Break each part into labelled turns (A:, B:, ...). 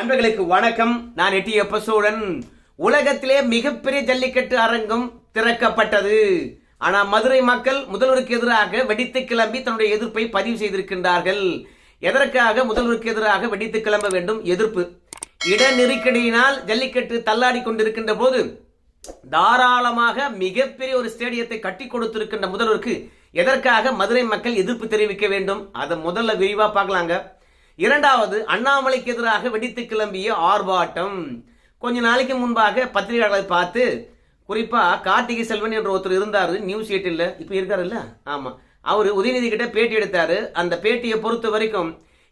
A: நண்பர்களுக்கு வணக்கம். நான் எட்டி எப்பசூடன் உலகத்திலே மிகப்பெரிய ஜல்லிக்கட்டு அரங்கம் திறக்கப்பட்டது. ஆனால் மதுரை மக்கள் முதல்வருக்கு எதிராக வெடித்து கிளம்பி தன்னுடைய எதிர்ப்பை பதிவு செய்திருக்கின்றார்கள். எதற்காக முதல்வருக்கு எதிராக வெடித்து கிளம்ப வேண்டும்? எதிர்ப்பு. இட நெருக்கடியினால் ஜல்லிக்கட்டு தள்ளாடி கொண்டிருக்கின்ற போது தாராளமாக மிகப்பெரிய ஒரு ஸ்டேடியத்தை கட்டி கொடுத்திருக்கின்ற முதல்வருக்கு எதற்காக மதுரை மக்கள் எதிர்ப்பு தெரிவிக்க வேண்டும்? அதை முதல்ல விரிவாக பார்க்கலாங்க. இரண்டாவது அண்ணாமலைக்கு எதிராக வெடித்து கிளம்பிய ஆர்ப்பாட்டம். கொஞ்ச நாளைக்கு முன்பாக பத்திரிகையாளர்களை பார்த்து குறிப்பாக கார்த்திகை செல்வன் என்ற ஒருத்தர் இருந்தார் நியூஸ் எயிட்டில் இப்போ இருக்காருல்ல? ஆமாம் அவர் உதயநிதி கிட்ட பேட்டி எடுத்தார். அந்த பேட்டியை பொறுத்த வரைக்கும்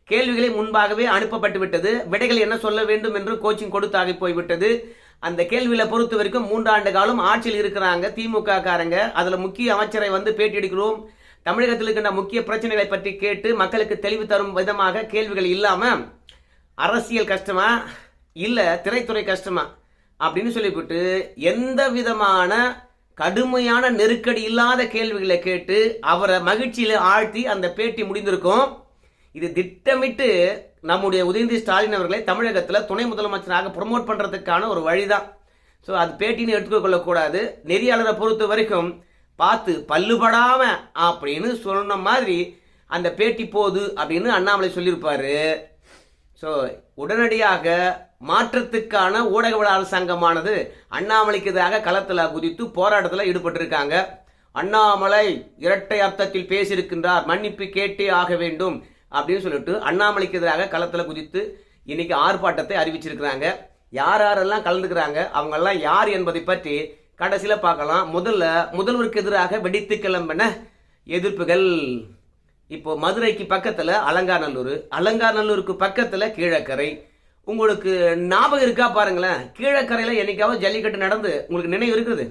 A: கேள்விகளை முன்பாகவே அனுப்பப்பட்டு விட்டது. விடைகள் என்ன சொல்ல வேண்டும் என்று கோச்சிங் கொடுத்தாகி போய்விட்டது அந்த கேள்வியில் பொறுத்த வரைக்கும் மூன்றாண்டு காலம் ஆட்சியில் இருக்கிறாங்க திமுக காரங்க அதில் முக்கிய அமைச்சரை வந்து பேட்டி எடுக்கிறோம். தமிழகத்தில் இருக்கின்ற முக்கிய பிரச்சனைகளை பற்றி கேட்டு மக்களுக்கு தெளிவு தரும் விதமாக கேள்விகள் இல்லாம அரசியல் கஷ்டமா? இல்ல திரைத்துறை கஷ்டமா? அப்படின்னு சொல்லிவிட்டு எந்த விதமான கடுமையான நெருக்கடி இல்லாத கேள்விகளை கேட்டு அவரை மகிழ்ச்சியில் ஆழ்த்தி அந்த பேட்டி முடிந்திருக்கும். இது திட்டமிட்டு நம்முடைய உதயநிதி ஸ்டாலின் அவர்களை தமிழகத்தில் துணை முதலமைச்சராக ப்ரொமோட் பண்ணுறதுக்கான ஒரு வழிதான். ஸோ அது பேட்டின்னு எடுத்துக்கொள்ளக்கூடாது. நெறியாளரை பொறுத்த வரைக்கும் பார்த்து பல்லுபடாம அப்படின்னு சொன்ன மாதிரி அந்த பேட்டி போகுது அப்படின்னு அண்ணாமலை சொல்லியிருப்பாரு. ஸோ உடனடியாக மாற்றத்துக்கான ஊடகவியல் அரசாங்கமானது அண்ணாமலைக்கு எதிராக களத்தில் குதித்து போராட்டத்தில் ஈடுபட்டிருக்காங்க. அண்ணாமலை இரட்டை அர்த்தத்தில் பேசியிருக்கின்றார் மன்னிப்பு கேட்டே ஆக வேண்டும் அப்படின்னு சொல்லிட்டு அண்ணாமலைக்கு எதிராக களத்தில் குதித்து இன்னைக்கு ஆர்ப்பாட்டத்தை அறிவிச்சிருக்கிறாங்க. யார் யாரெல்லாம் கலந்துக்கிறாங்க அவங்கெல்லாம் யார் என்பதை பற்றி கடைசியில் பார்க்கலாம். முதல்ல முதல்வருக்கு எதிராக வெடித்து கிளம்பின எதிர்ப்புகள். இப்போ மதுரைக்கு பக்கத்தில் அலங்காநல்லூர். அலங்காநல்லூருக்கு பக்கத்தில் கீழக்கரை. உங்களுக்கு ஞாபகம் இருக்கா பாருங்களேன். கீழக்கரையில் என்னைக்காவது ஜல்லிக்கட்டு நடந்து உங்களுக்கு நினைவு இருக்குது?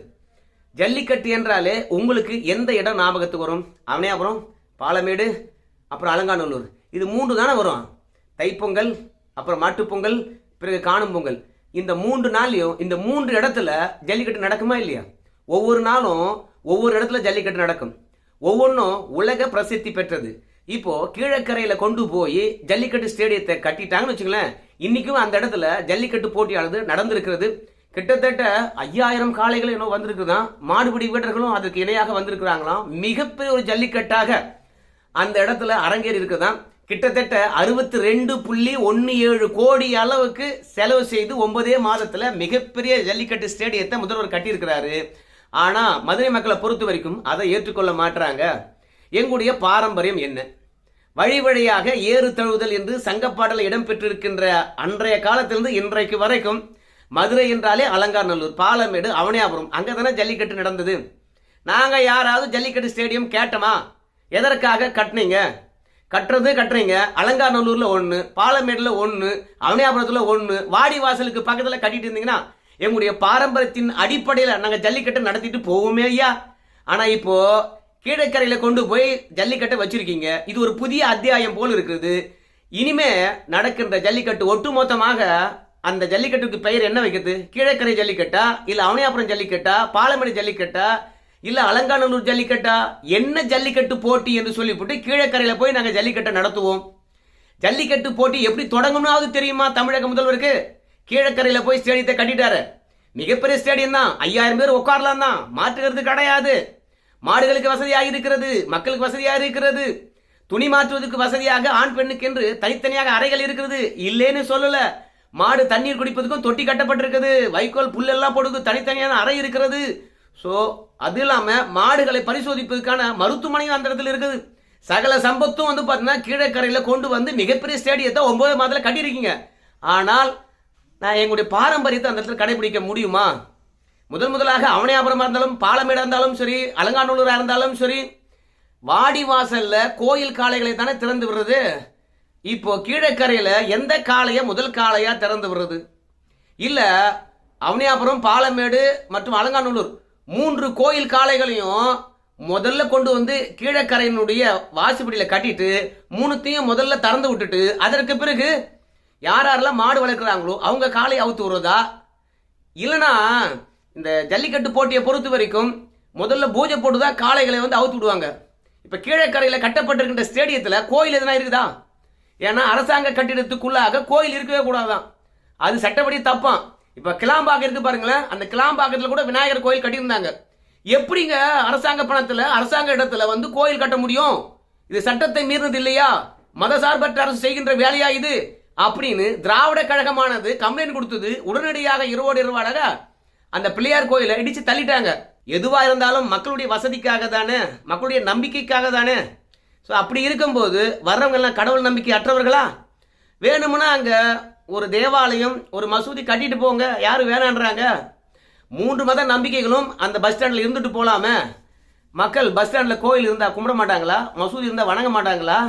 A: ஜல்லிக்கட்டு என்றாலே உங்களுக்கு எந்த இடம் ஞாபகத்துக்கு வரும்? அவனே அப்புறம் பாலமேடு அப்புறம் அலங்காநல்லூர். இது மூன்று தானே வரும்? தைப்பொங்கல் அப்புறம் மாட்டுப்பொங்கல் பிறகு காணும் பொங்கல். இந்த மூன்று நாள்லையும் இந்த மூன்று இடத்துல ஜல்லிக்கட்டு நடக்குமா இல்லையா? ஒவ்வொரு நாளும் ஒவ்வொரு இடத்துல ஜல்லிக்கட்டு நடக்கும். ஒவ்வொன்றும் உலக பிரசித்தி பெற்றது. இப்போ கீழக்கரையில் கொண்டு போய் ஜல்லிக்கட்டு ஸ்டேடியத்தை கட்டிட்டாங்கன்னு வச்சுங்களேன் இன்னைக்கும் அந்த இடத்துல ஜல்லிக்கட்டு போட்டியானது நடந்திருக்கிறது. கிட்டத்தட்ட ஐயாயிரம் காளைகள் என்ன வந்திருக்குதான். மாடுபிடி வீரர்களும் அதுக்கு இணையாக வந்திருக்கிறாங்களாம். மிகப்பெரிய ஒரு ஜல்லிக்கட்டாக அந்த இடத்துல அரங்கேறி இருக்குதான் கிட்டத்தட்ட அறுபத்தி ரெண்டு புள்ளி ஒன்று ஏழு கோடி அளவுக்கு செலவு செய்து ஒன்பதே மாதத்தில் மிகப்பெரிய ஜல்லிக்கட்டு ஸ்டேடியத்தை முதல்வர் கட்டியிருக்கிறாரு. ஆனால் மதுரை மக்களை பொறுத்த வரைக்கும் அதை ஏற்றுக்கொள்ள மாட்டாங்க எங்களுடைய பாரம்பரியம் என்ன? வழி வழியாக ஏறு தழுவுதல் என்று சங்கப்பாடலில் இடம்பெற்றிருக்கின்ற அன்றைய காலத்திலிருந்து இன்றைக்கு வரைக்கும் மதுரை என்றாலே அலங்காநல்லூர் பாலமேடு அவனியாபுரம் அங்கதானே ஜல்லிக்கட்டு நடந்தது. நாங்கள் யாராவது ஜல்லிக்கட்டு ஸ்டேடியம் கேட்டோமா? எதற்காக கட்டினீங்க? கட்டுறது கட்டுறீங்க. அலங்காநல்லூரில் ஒன்று பாலமேடில் ஒன்று அவனியாபுரத்தில் ஒன்று வாடி வாசலுக்கு பக்கத்தில் கட்டிட்டு இருந்தீங்கன்னா எங்களுடைய பாரம்பரியத்தின் அடிப்படையில் நாங்கள் ஜல்லிக்கட்டு நடத்திட்டு போவோமே ஐயா. ஆனால் இப்போது கீழக்கரையில் கொண்டு போய் ஜல்லிக்கட்டை வச்சுருக்கீங்க. இது ஒரு புதிய அத்தியாயம் போல் இருக்குது. இனிமே நடக்கின்ற ஜல்லிக்கட்டு ஒட்டுமொத்தமாக அந்த ஜல்லிக்கட்டுக்கு பெயர் என்ன வைக்கிறது? கீழக்கரை ஜல்லிக்கட்டா இல்லை அவனியாபுரம் ஜல்லிக்கட்டா பாலமேடு ஜல்லிக்கட்டா இல்ல அலங்காநல்லூர் ஜல்லிக்கட்டா? என்ன ஜல்லிக்கட்டு போட்டி என்று சொல்லிவிட்டு கீழக்கரையில போய் நாங்க ஜல்லிக்கட்டை நடத்துவோம். ஜல்லிக்கட்டு போட்டி எப்படி தொடங்கும்னாவது தெரியுமா தமிழக முதல்வருக்கு? கீழக்கரையில போய் ஸ்டேடியத்தை கட்டிட்டாரு. மிகப்பெரிய ஸ்டேடியம் தான். ஐயாயிரம் பேர் உட்காரலாம் தான். மாற்றுகிறது கிடையாது. மாடுகளுக்கு வசதியாக இருக்கிறது. மக்களுக்கு வசதியாக இருக்கிறது. துணி மாற்றுவதற்கு வசதியாக ஆண் பெண்ணுக்கு என்று தனித்தனியாக அறைகள் இருக்கிறது. இல்லைன்னு சொல்லல. மாடு தண்ணீர் குடிப்பதற்கும் தொட்டி கட்டப்பட்டிருக்குது. வைக்கோல் புல்லெல்லாம் போடுறது தனித்தனியான அறை இருக்கிறது. ஸோ அது இல்லாமல் மாடுகளை பரிசோதிப்பதற்கான மருத்துவமனையும் அந்த இடத்துல இருக்குது. சகல சம்பத்தும் வந்து பார்த்தீங்கன்னா கீழக்கரையில் கொண்டு வந்து மிகப்பெரிய ஸ்டேடியத்தை ஒன்பது மாதத்தில் கட்டியிருக்கீங்க. ஆனால் நான் எங்களுடைய பாரம்பரியத்தை அந்த இடத்துல கடைபிடிக்க முடியுமா? முதன் முதலாக அவனியாபுரமாக இருந்தாலும் பாலமேடாக இருந்தாலும் சரி அலங்காநல்லூராக இருந்தாலும் சரி வாடி வாசலில் கோயில் காளைகளை தானே திறந்து விடுறது? இப்போ கீழக்கரையில் எந்த காளையை முதல் காளையாக திறந்து விடுறது? இல்லை அவனியாபுரம் பாலமேடு மற்றும் அலங்காநல்லூர் மூன்று கோயில் காளைகளையும் முதல்ல கொண்டு வந்து கீழக்கரையினுடைய வாசுபடியில் கட்டிட்டு மூணுத்தையும் முதல்ல திறந்து விட்டுட்டு அதற்கு பிறகு யார் யாரெல்லாம் மாடு வளர்க்குறாங்களோ அவங்க காளையை அவுத்து விடுறதா? இல்லைனா இந்த ஜல்லிக்கட்டு போட்டியை பொறுத்த வரைக்கும் முதல்ல பூஜை போட்டு தான் காளைகளை வந்து அவுத்து விடுவாங்க. இப்போ கீழக்கரையில் கட்டப்பட்டிருக்கின்ற ஸ்டேடியத்தில் கோயில் எதுனா இருக்குதா? ஏன்னா அரசாங்க கட்டிடத்துக்குள்ளாக கோயில் இருக்கவே கூடாதான் அது சட்டப்படி தப்பான் இப்ப கிளாம்பாக்கம் இருக்கு பாருங்களேன். அந்த கிளாம்பாக்கத்துல கூட விநாயகர் கோயில் கட்டியிருந்தாங்க. எப்படிங்க அரசாங்க பணத்துல அரசாங்க இடத்துல வந்து கோயில் கட்ட முடியும்? இது சட்டத்தை மீறினது இல்லையா? மதசார்பற்ற அரசு செய்கின்ற வேலையா இது? அப்படின்னு திராவிட கழகமானது கம்ப்ளைண்ட் கொடுத்தது. உடனடியாக இருவோடு இருவாடாக அந்த பிள்ளையார் கோயிலை இடிச்சு தள்ளிட்டாங்க. எதுவா இருந்தாலும் மக்களுடைய வசதிக்காக தானே மக்களுடைய நம்பிக்கைக்காக தானே. ஸோ அப்படி இருக்கும்போது வர்றவங்க எல்லாம் கடவுள் நம்பிக்கை அற்றவர்களா? வேணும்னா அங்க ஒரு தேவாலயம் ஒரு மசூதி கட்டிட்டு போங்க. யாரும் வேணான்றாங்க? மூன்று மத நம்பிக்கைகளும் அந்த பஸ் ஸ்டாண்டில் இருந்துட்டு போகலாமே மக்கள் பஸ் ஸ்டாண்டில் கோயில் இருந்தால் கும்பிட மாட்டாங்களா? மசூதி இருந்தால் வணங்க மாட்டாங்களா?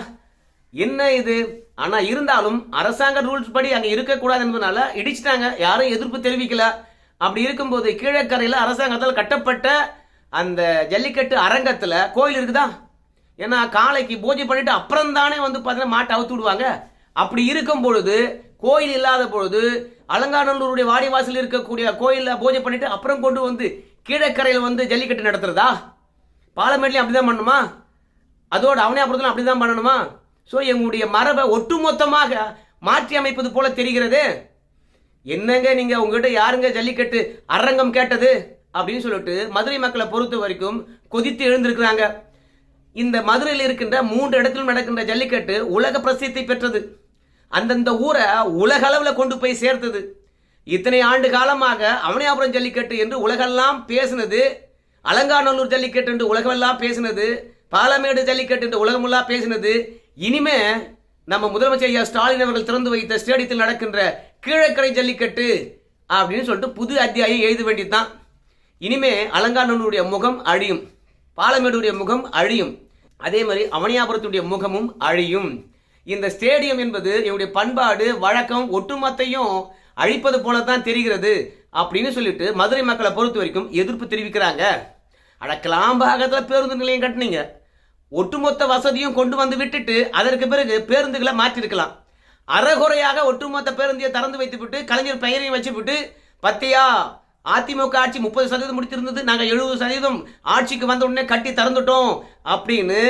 A: என்ன இது? ஆனால் இருந்தாலும் அரசாங்க ரூல்ஸ் படி அங்கே இருக்கக்கூடாது என்பதனால இடிச்சிட்டாங்க. யாரும் எதிர்ப்பு தெரிவிக்கல. அப்படி இருக்கும்போது கீழக்கரையில் அரசாங்கத்தால் கட்டப்பட்ட அந்த ஜல்லிக்கட்டு அரங்கத்தில் கோயில் இருக்குதா? ஏன்னா காலைக்கு பூஜை பண்ணிட்டு அப்புறம் தானே வந்து பார்த்தீங்கன்னா மாட்டை அவுத்து விடுவாங்க. அப்படி இருக்கும் பொழுது கோயில் இல்லாத பொழுது அலங்காநல்லூருடைய வாடிவாசல் இருக்கக்கூடிய கோயிலில் பூஜை பண்ணிட்டு அப்புறம் கொண்டு வந்து கீழக்கரையில் வந்து ஜல்லிக்கட்டு நடத்துறதா? பாலமேட்லையும் அப்படிதான் பண்ணணுமா? அதோட அவனியாபுரத்திலும் அப்படிதான் பண்ணணுமா? ஸோ எங்களுடைய மரபை ஒட்டுமொத்தமாக மாற்றி அமைப்பது போல தெரிகிறது. என்னங்க நீங்க உங்ககிட்ட யாருங்க ஜல்லிக்கட்டு அரங்கம் கேட்டது? அப்படின்னு சொல்லிட்டு மதுரை மக்களை பொறுத்த வரைக்கும் கொதித்து எழுந்திருக்கிறாங்க. இந்த மதுரையில் இருக்கின்ற மூன்று இடத்திலும் நடக்கின்ற ஜல்லிக்கட்டு உலக பிரசித்தி பெற்றது. அந்தந்த ஊரை உலக அளவில் கொண்டு போய் சேர்த்தது. இத்தனை ஆண்டு காலமாக அவனியாபுரம் ஜல்லிக்கட்டு என்று உலகெல்லாம் பேசினது அலங்காநல்லூர் ஜல்லிக்கட்டு என்று உலகமெல்லாம் பேசினது பாலமேடு ஜல்லிக்கட்டு என்று உலகமெல்லாம் பேசினது. இனிமே நம்ம முதலமைச்சர் ஐயா ஸ்டாலின் அவர்கள் திறந்து வைத்த ஸ்டேடியத்தில் நடக்கின்ற கீழக்கரை ஜல்லிக்கட்டு அப்படின்னு சொல்லிட்டு புது அத்தியாயம் எழுத வேண்டியதுதான். இனிமே அலங்காநல்லூருடைய முகம் அழியும் பாலமேடுடைய முகம் அழியும். அதே மாதிரி அவனியாபுரத்துடைய முகமும் அழியும். இந்த ஸ்டேடியம் என்பது என்னுடைய பண்பாடு வழக்கம் ஒட்டுமொத்தையும் அழிப்பது போல தான் தெரிகிறது அப்படின்னு சொல்லிட்டு மதுரை மக்களை பொறுத்த வரைக்கும் எதிர்ப்பு தெரிவிக்கிறாங்க. அட கிளாம்பாகத்தில் பேருந்து நிலையம் கட்டினீங்க. ஒட்டுமொத்த வசதியும் கொண்டு வந்து விட்டுட்டு அதற்கு பிறகு பேருந்துகளை மாற்றிருக்கலாம். அறகுறையாக ஒட்டுமொத்த பேருந்தையை திறந்து வைத்துவிட்டு கலைஞர் பெயரையும் வச்சுவிட்டு பத்தியா அதிமுக ஆட்சி முப்பது சதவீதம் முடித்திருந்தது நாங்கள் எழுபது சதவீதம் ஆட்சிக்கு வந்த உடனே கட்டி திறந்துட்டோம் அப்படின்னு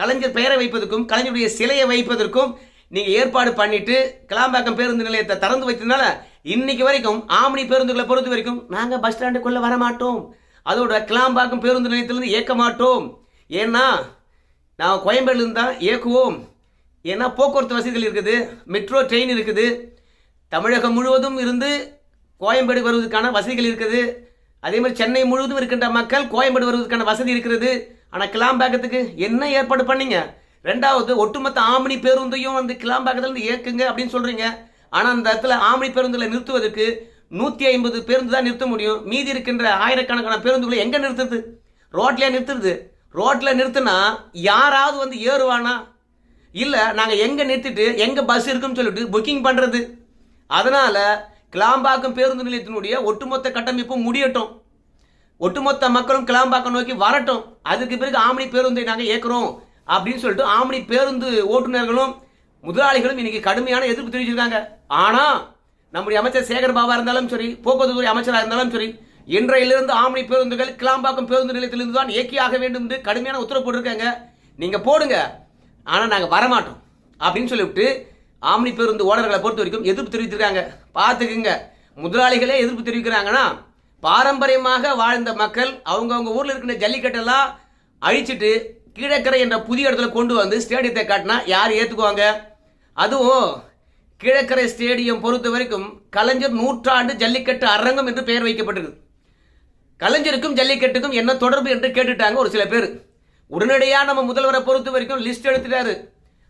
A: கலைஞர் பெயரை வைப்பதற்கும் கலைஞருடைய சிலையை வைப்பதற்கும் நீங்கள் ஏற்பாடு பண்ணிட்டு கிளாம்பாக்கம் பேருந்து நிலையத்தை திறந்து வைத்ததுனால இன்னைக்கு வரைக்கும் ஆம்னி பேருந்துகளை பொறுத்த வரைக்கும் நாங்கள் பஸ் ஸ்டாண்டுக்குள்ளே வர மாட்டோம். அதோட கிளாம்பாக்கம் பேருந்து நிலையத்திலிருந்து இயக்க மாட்டோம். ஏன்னா நான் கோயம்பேடுலேருந்து தான் இயக்குவோம். ஏன்னா போக்குவரத்து வசதிகள் இருக்குது மெட்ரோ ட்ரெயின் இருக்குது. தமிழகம் முழுவதும் இருந்து கோயம்பேடு வருவதற்கான வசதிகள் இருக்குது. அதே மாதிரி சென்னை முழுவதும் இருக்கின்ற மக்கள் கோயம்பேடு வருவதற்கான வசதி இருக்கிறது. ஆனால் கிளாம்பாக்கத்துக்கு என்ன ஏற்பாடு பண்ணீங்க? ரெண்டாவது ஒட்டுமொத்த ஆம்னி பேருந்தையும் வந்து கிளாம்பாக்கத்துலேருந்து இயக்குங்க அப்படின்னு சொல்கிறீங்க ஆனால் அந்த இடத்துல ஆம்னி பேருந்துகளை நிறுத்துவதற்கு நூற்றி ஐம்பது பேருந்து தான் நிறுத்த முடியும். மீதி இருக்கின்ற ஆயிரக்கணக்கான பேருந்துகளை எங்கே நிறுத்துறது? ரோட்லேயே நிறுத்துறது. ரோட்டில் நிறுத்தினா யாராவது வந்து ஏறுவானா? இல்லை நாங்கள் எங்கே நிறுத்திட்டு எங்கே பஸ் இருக்குன்னு சொல்லிட்டு புக்கிங் பண்ணுறது அதனால் கிளாம்பாக்கம் பேருந்து நிலையத்தினுடைய ஒட்டுமொத்த கட்டமைப்பும் முடியட்டும். ஒட்டுமொத்த மக்களும் கிளாம்பாக்கம் நோக்கி வரட்டும். அதுக்கு பிறகு ஆம்னி பேருந்தை நாங்கள் ஏற்கிறோம் அப்படின்னு சொல்லிட்டு ஆம்னி பேருந்து ஓட்டுநர்களும் முதலாளிகளும் இன்னைக்கு கடுமையான எதிர்ப்பு தெரிவிச்சிருக்காங்க. ஆனால் நம்முடைய அமைச்சர் சேகர் பாபா இருந்தாலும் சரி போக்குவரத்து துறை அமைச்சராக இருந்தாலும் சரி இன்றையிலிருந்து ஆம்னி பேருந்துகள் கிளாம்பாக்கம் பேருந்து நிலையத்திலிருந்து தான் இயக்கியாக வேண்டும் என்று கடுமையான உத்தரவு போட்டிருக்காங்க. நீங்கள் போடுங்க. ஆனால் நாங்கள் வரமாட்டோம். அப்படின்னு சொல்லிவிட்டு ஆம்னி பேருந்து ஓனர்களை பொறுத்த வரைக்கும் எதிர்ப்பு தெரிவித்திருக்காங்க. பார்த்துக்குங்க. முதலாளிகளே எதிர்ப்பு தெரிவிக்கிறாங்கன்னா பாரம்பரியமாக வாழ்ந்த மக்கள் அவங்கவுங்க ஊரில் இருக்கிற ஜல்லிக்கட்டெல்லாம் அழிச்சிட்டு கீழக்கரை என்ற புதிய இடத்துல கொண்டு வந்து ஸ்டேடியத்தை காட்டினா யார் ஏற்றுக்குவாங்க அதுவும் கீழக்கரை ஸ்டேடியம் பொறுத்த வரைக்கும் கலைஞர் நூற்றாண்டு ஜல்லிக்கட்டு அரங்கம் என்று பெயர் வைக்கப்பட்டிருக்கு. கலைஞருக்கும் ஜல்லிக்கட்டுக்கும் என்ன தொடர்பு என்று கேட்டுட்டாங்க ஒரு சில பேர். உடனடியாக நம்ம முதல்வரை பொறுத்த வரைக்கும் லிஸ்ட் எடுத்துட்டாரு.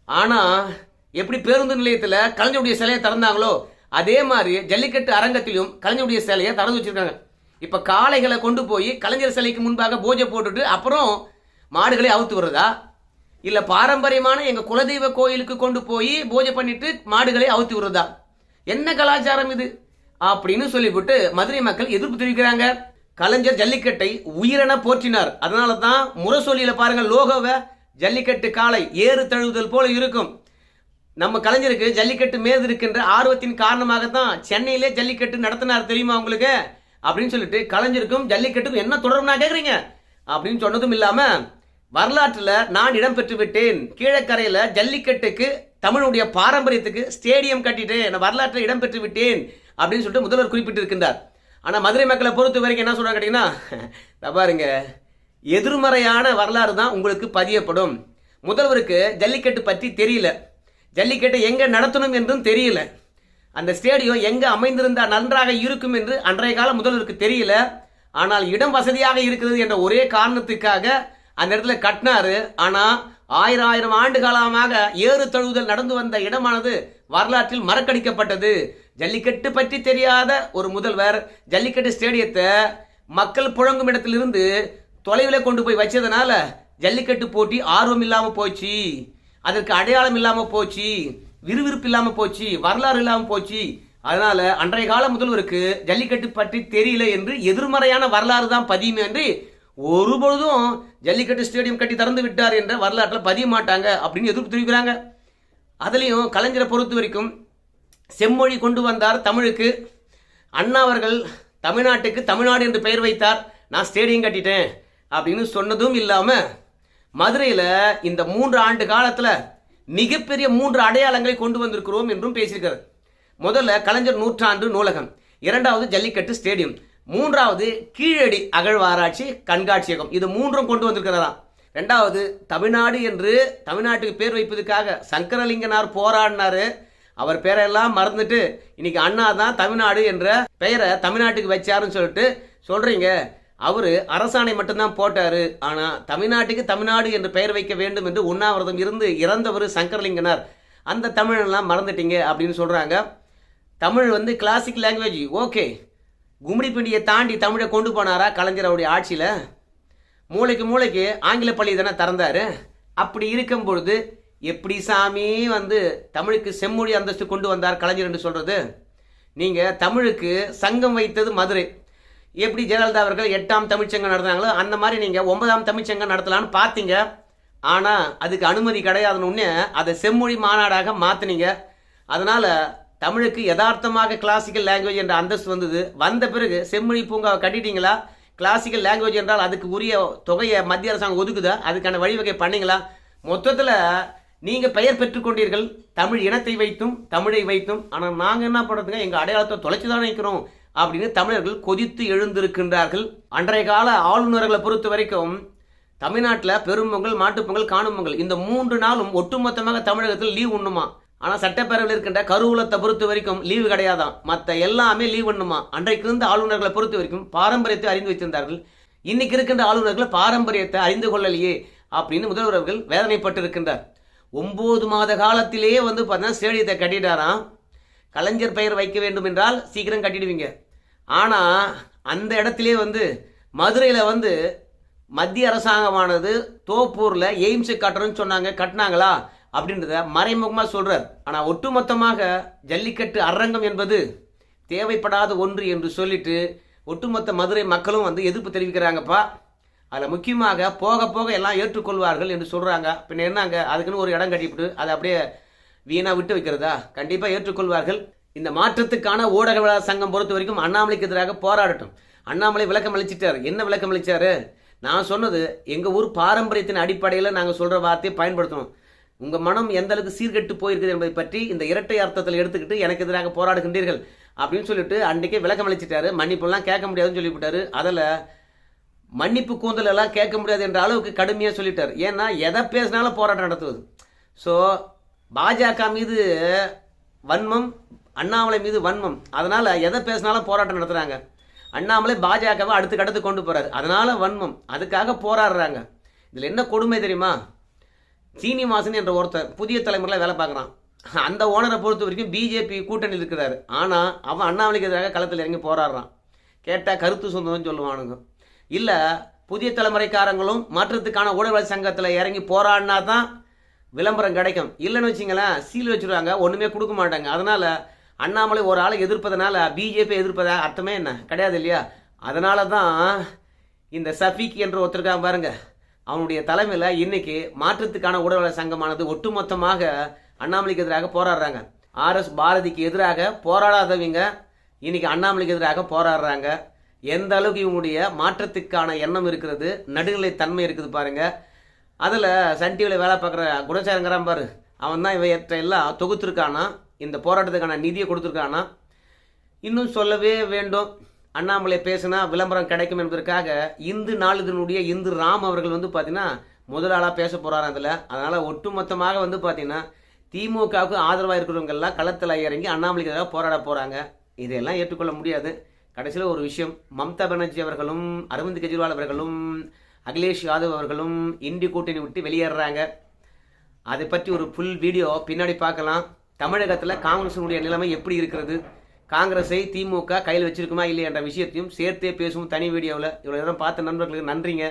A: ஆனால் எப்படி பேருந்து நிலையத்தில் கலைஞருடைய சிலையை திறந்தாங்களோ அதே மாதிரி ஜல்லிக்கட்டு அரங்கத்திலும் கலைஞருடைய சிலையை திறந்து வச்சிருக்காங்க. இப்போ காளைகளை கொண்டு போய் கலைஞர் சிலைக்கு முன்பாக பூஜை போட்டுட்டு அப்புறம் மாடுகளை அவுத்து விடுறதா? இல்லை பாரம்பரியமான எங்கள் குலதெய்வ கோயிலுக்கு கொண்டு போய் பூஜை பண்ணிட்டு மாடுகளை அவுத்து விடுறதா? என்ன கலாச்சாரம் இது? அப்படின்னு சொல்லிவிட்டு மதுரை மக்கள் எதிர்ப்பு தெரிவிக்கிறாங்க. கலைஞர் ஜல்லிக்கட்டை உயிரென போற்றினார். அதனால தான் முரசொலியில பாருங்க லோகோவை ஜல்லிக்கட்டு காளை ஏறு தழுவுதல் போல இருக்கும். நம்ம கலைஞருக்கு ஜல்லிக்கட்டு மேது இருக்கின்ற ஆர்வத்தின் காரணமாகத்தான் சென்னையிலே ஜல்லிக்கட்டு நடத்தினார் தெரியுமா உங்களுக்கு? அப்படின்னு சொல்லிட்டு கலைஞருக்கும் ஜல்லிக்கட்டுக்கும் என்ன தொடர்புனா கேட்குறீங்க அப்படின்னு சொன்னதும் இல்லாம வரலாற்றில் நான் இடம் பெற்று விட்டேன். கீழக்கரையில் ஜல்லிக்கட்டுக்கு தமிழுடைய பாரம்பரியத்துக்கு ஸ்டேடியம் கட்டிட்டு நான் வரலாற்றில் இடம்பெற்று விட்டேன் அப்படின்னு சொல்லிட்டு முதல்வர் குறிப்பிட்டிருக்கின்றார். ஆனால் மதுரை மக்களை பொறுத்த வரைக்கும் என்ன சொல்றாங்க கேட்டீங்கன்னா பாருங்க எதிர்மறையான வரலாறு தான் உங்களுக்கு பதியப்படும். முதல்வருக்கு ஜல்லிக்கட்டு பற்றி தெரியல. ஜல்லிக்கட்டை எங்கே நடத்தணும் என்றும் தெரியல. அந்த ஸ்டேடியம் எங்கே அமைந்திருந்தால் நன்றாக இருக்கும் என்று அன்றைய கால முதல்வருக்கு தெரியல. ஆனால் இடம் வசதியாக இருக்கிறது என்ற ஒரே காரணத்துக்காக அந்த இடத்துல கட்டினாரு. ஆனால் ஆயிரம் ஆயிரம் ஆண்டு காலமாக ஏறு தழுவுதல் நடந்து வந்த இடமானது வரலாற்றில் மறக்கடிக்கப்பட்டது. ஜல்லிக்கட்டு பற்றி தெரியாத ஒரு முதல்வர் ஜல்லிக்கட்டு ஸ்டேடியத்தை மக்கள் புழங்கும் இடத்திலிருந்து தொலைவில் கொண்டு போய் வச்சதுனால ஜல்லிக்கட்டு போட்டி ஆர்வம் இல்லாமல் போச்சு. அதற்கு அடையாளம் இல்லாமல் போச்சு விறுவிறுப்பு இல்லாமல் போச்சு வரலாறு இல்லாமல் போச்சு. அதனால அன்றைய கால முதல்வருக்கு ஜல்லிக்கட்டு பற்றி தெரியல என்று எதிர்மறையான வரலாறு தான் பதியுமே என்று ஒருபொழுதும் ஜல்லிக்கட்டு ஸ்டேடியம் கட்டி திறந்து விட்டார் என்ற வரலாற்றில் பதிய மாட்டாங்க அப்படின்னு எதிர்ப்பு தெரிவிக்கிறாங்க. அதுலேயும் கலைஞரை பொறுத்த வரைக்கும் செம்மொழி கொண்டு வந்தார் தமிழுக்கு. அண்ணா அவர்கள் தமிழ்நாட்டுக்கு தமிழ்நாடு என்று பெயர் வைத்தார். நான் ஸ்டேடியம் கட்டிட்டேன் அப்படின்னு சொன்னதும் இல்லாமல் மதுரையில் இந்த மூன்று ஆண்டு காலத்தில் மிகப்பெரிய மூன்று அடையாளங்களை கொண்டு வந்திருக்கிறோம் என்றும் பேசியிருக்கிறார் முதல்ல கலைஞர் நூற்றாண்டு நூலகம் இரண்டாவது ஜல்லிக்கட்டு ஸ்டேடியம் மூன்றாவது கீழடி அகழ்வாராய்ச்சி கண்காட்சியகம். இது மூன்றும் கொண்டு வந்திருக்கிறதா? ரெண்டாவது தமிழ்நாடு என்று தமிழ்நாட்டுக்கு பேர் வைப்பதற்காக சங்கரலிங்கனார் போராடினாரு. அவர் பேரெல்லாம் மறந்துட்டு இன்னைக்கு அண்ணா தான் தமிழ்நாடு என்ற பெயரை தமிழ்நாட்டுக்கு வச்சாருன்னு சொல்லிட்டு சொல்றீங்க. அவர் அரசாணை மட்டும்தான் போட்டார். ஆனால் தமிழ்நாட்டுக்கு தமிழ்நாடு என்று பெயர் வைக்க வேண்டும் என்று உண்ணாவிரதம் இருந்து இறந்தவர் சங்கரலிங்கனார். அந்த தமிழெல்லாம் மறந்துட்டீங்க அப்படின்னு சொல்கிறாங்க தமிழ் வந்து கிளாசிக் லாங்குவேஜ் ஓகே கும்மிடிப்பிண்டியை தாண்டி தமிழை கொண்டு போனாரா கலைஞர் அவருடைய ஆட்சியில்? மூளைக்கு மூளைக்கு ஆங்கில பள்ளி தானே திறந்தார். அப்படி இருக்கும் பொழுது எப்படி சாமி வந்து தமிழுக்கு செம்மொழி அந்தஸ்து கொண்டு வந்தார் கலைஞர் என்று சொல்கிறது நீங்கள் தமிழுக்கு சங்கம் வைத்தது மதுரை. எப்படி ஜெயலலிதா அவர்கள் எட்டாம் தமிழ்ச்சங்கம் நடத்தினாங்களோ அந்த மாதிரி நீங்கள் ஒன்பதாம் தமிழ்ச்சங்கம் நடத்தலான்னு பார்த்தீங்க. ஆனால் அதுக்கு அனுமதி கிடையாதுன்னு அதை செம்மொழி மாநாடாக மாற்றினீங்க அதனால் தமிழுக்கு யதார்த்தமாக கிளாசிக்கல் லாங்குவேஜ் என்ற அந்தஸ்து வந்தது. வந்த பிறகு செம்மொழி பூங்காவை கட்டிட்டீங்களா? கிளாசிக்கல் லாங்குவேஜ் என்றால் அதுக்கு உரிய தொகையை மத்திய அரசாங்கம் ஒதுக்குதா? அதுக்கான வழிவகை பண்ணீங்களா? மொத்தத்தில் நீங்கள் பெயர் பெற்றுக்கொண்டீர்கள் தமிழ் இனத்தை வைத்தும் தமிழை வைத்தும். ஆனால் நாங்கள் என்ன பண்ணுறதுங்க எங்கள் அடையாளத்தை தொலைச்சி தான் நிற்கிறோம் அப்படின்னு தமிழர்கள் கொதித்து எழுந்திருக்கின்றார்கள். அன்றைய கால ஆளுநர்களை பொறுத்த வரைக்கும் தமிழ்நாட்டில் பெரும்பொங்கல் மாட்டுப்பொங்கல் காணும் பொங்கல். இந்த மூன்று நாளும் ஒட்டுமொத்தமாக தமிழகத்தில் லீவ் உண்ணுமா? ஆனால் சட்டப்பேரவையில் இருக்கின்ற கருவூலத்தை பொறுத்த வரைக்கும் லீவு கிடையாதான் மற்ற எல்லாமே லீவ் பண்ணுமா அன்றைக்கு இருந்த ஆளுநர்களை பொறுத்த வரைக்கும் பாரம்பரியத்தை அறிந்து வைத்திருந்தார்கள். இன்னைக்கு இருக்கின்ற ஆளுநர்கள் பாரம்பரியத்தை அறிந்து கொள்ளலையே அப்படின்னு முதல்வர் அவர்கள் வேதனைப்பட்டு இருக்கின்றார் ஒன்பது மாத காலத்திலேயே வந்து பார்த்தீங்கன்னா ஸ்டேடியத்தை கட்டிட்டாராம். கலைஞர் பெயர் வைக்க வேண்டும் என்றால் சீக்கிரம் கட்டிடுவீங்க. ஆனால் அந்த இடத்திலே வந்து மதுரையில் வந்து மத்திய அரசாங்கமானது தோப்பூரில் எய்ம்ஸு கட்டணும்னு சொன்னாங்க. கட்டினாங்களா? அப்படின்றத மறைமுகமாக சொல்கிறார் ஆனால் ஒட்டுமொத்தமாக ஜல்லிக்கட்டு அரங்கம் என்பது தேவைப்படாத ஒன்று என்று சொல்லிட்டு ஒட்டுமொத்த மதுரை மக்களும் வந்து எதிர்ப்பு தெரிவிக்கிறாங்கப்பா. அதில் முக்கியமாக போக போக எல்லாம் ஏற்றுக்கொள்வார்கள் என்று சொல்கிறாங்க பின்ன என்னங்க? அதுக்குன்னு ஒரு இடம் கட்டிவிட்டு அதை அப்படியே வீணாக விட்டு வைக்கிறதா? கண்டிப்பாக ஏற்றுக்கொள்வார்கள். இந்த மாற்றத்துக்கான ஊடகவியலாளர் சங்கம் பொறுத்த வரைக்கும் அண்ணாமலைக்கு எதிராக போராடட்டும். அண்ணாமலை விளக்கம் அளிச்சிட்டார். என்ன விளக்கம் அளிச்சாரு? நான் சொன்னது எங்கள் ஊர் பாரம்பரியத்தின் அடிப்படையில் நாங்கள் சொல்கிற வார்த்தையை பயன்படுத்தணும். உங்கள் மனம் எந்த அளவுக்கு சீர்கெட்டு போயிருக்குது என்பதை பற்றி இந்த இரட்டை அர்த்தத்தில் எடுத்துக்கிட்டு எனக்கு எதிராக போராடுகின்றீர்கள் அப்படின்னு சொல்லிட்டு அன்றைக்கே விளக்கம் அளிச்சிட்டாரு. மன்னிப்புலாம் கேட்க முடியாதுன்னு சொல்லிவிட்டாரு. அதில் மன்னிப்பு கூந்தல் எல்லாம் கேட்க முடியாது என்ற அளவுக்கு கடுமையாக சொல்லிட்டார். ஏன்னா எதை பேசினாலும் போராட்டம் நடத்துவது. ஸோ பாஜக மீது வன்மம் அண்ணாமலை மீது வன்மம். அதனால் எதை பேசினாலும் போராட்டம் நடத்துகிறாங்க அண்ணாமலை பாஜகவை அடுத்து கடத்து கொண்டு போகிறாரு அதனால் வன்மம். அதுக்காக போராடுறாங்க. இதில் என்ன கொடுமை தெரியுமா? சீனிவாசன் என்ற ஒருத்தர் புதிய தலைமுறையில் வேலை பார்க்குறான். அந்த ஓனரை பொறுத்த வரைக்கும் பிஜேபி கூட்டணியில் இருக்கிறாரு. ஆனால் அவன் அண்ணாமலைக்கு எதிராக களத்தில் இறங்கி போராடுறான். கேட்டால் கருத்து சொந்தம்னு சொல்லுவானுங்க. இல்லை புதிய தலைமுறைக்காரங்களும் மாற்றத்துக்கான ஊடக சங்கத்தில் இறங்கி போராடினா தான் விளம்பரம் கிடைக்கும். இல்லைன்னு வச்சிங்களேன் சீல் வச்சுருவாங்க ஒன்றுமே கொடுக்க மாட்டாங்க. அதனால் அண்ணாமலை ஒரு ஆளை எதிர்ப்பதனால பிஜேபி எதிர்ப்பதா அர்த்தமே என்ன? கிடையாது இல்லையா? அதனால தான் இந்த சஃபீக் என்ற ஒருத்தருக்காக பாருங்க அவனுடைய தலைமையில் இன்னைக்கு மாற்றத்துக்கான ஊடக சங்கமானது ஒட்டுமொத்தமாக அண்ணாமலைக்கு எதிராக போராடுறாங்க. ஆர்எஸ் பாரதிக்கு எதிராக போராடாதவங்க இன்னைக்கு அண்ணாமலைக்கு எதிராக போராடுறாங்க. எந்த அளவுக்கு இவங்களுடைய மாற்றத்துக்கான எண்ணம் இருக்கிறது நடுநிலை தன்மை இருக்குது பாருங்கள் அதில் சன் டிவியில் வேலை பார்க்குற குணசேகரங்கிறான் பாரு. அவன் தான் இவையற்ற எல்லாம் தொகுத்துருக்கானா இந்த போராட்டத்துக்கான நிதியை கொடுத்துருக்கானா. இன்னும் சொல்லவே வேண்டும். அண்ணாமலை பேசினா விளம்பரம் கிடைக்கும் என்பதற்காக இந்து நாளிதனுடைய இந்து ராம் அவர்கள் வந்து பார்த்தீங்கன்னா முதல் ஆளாக பேச போகிறார் அதில். அதனால் ஒட்டுமொத்தமாக வந்து பார்த்தீங்கன்னா திமுகவுக்கு ஆதரவாக இருக்கிறவங்கெல்லாம் களத்தில் இறங்கி அண்ணாமலைக்கு எதிராக போராட போகிறாங்க இதையெல்லாம் ஏற்றுக்கொள்ள முடியாது. கடைசியில் ஒரு விஷயம் மம்தா பானர்ஜி அவர்களும் அரவிந்த் கெஜ்ரிவால் அவர்களும் அகிலேஷ் யாதவ் அவர்களும் இந்தி கூட்டணி விட்டு வெளியேறாங்க அதை பற்றி ஒரு ஃபுல் வீடியோ பின்னாடி பார்க்கலாம். தமிழகத்தில் காங்கிரஸினுடைய நிலைமை எப்படி இருக்கிறது? காங்கிரஸை திமுக கையில் வச்சிருக்குமா இல்லையா என்ற விஷயத்தையும் சேர்த்தே பேசும் தனி வீடியோவில் இவ்வளோ நேரம் பார்த்த நண்பர்களுக்கு நன்றிங்க.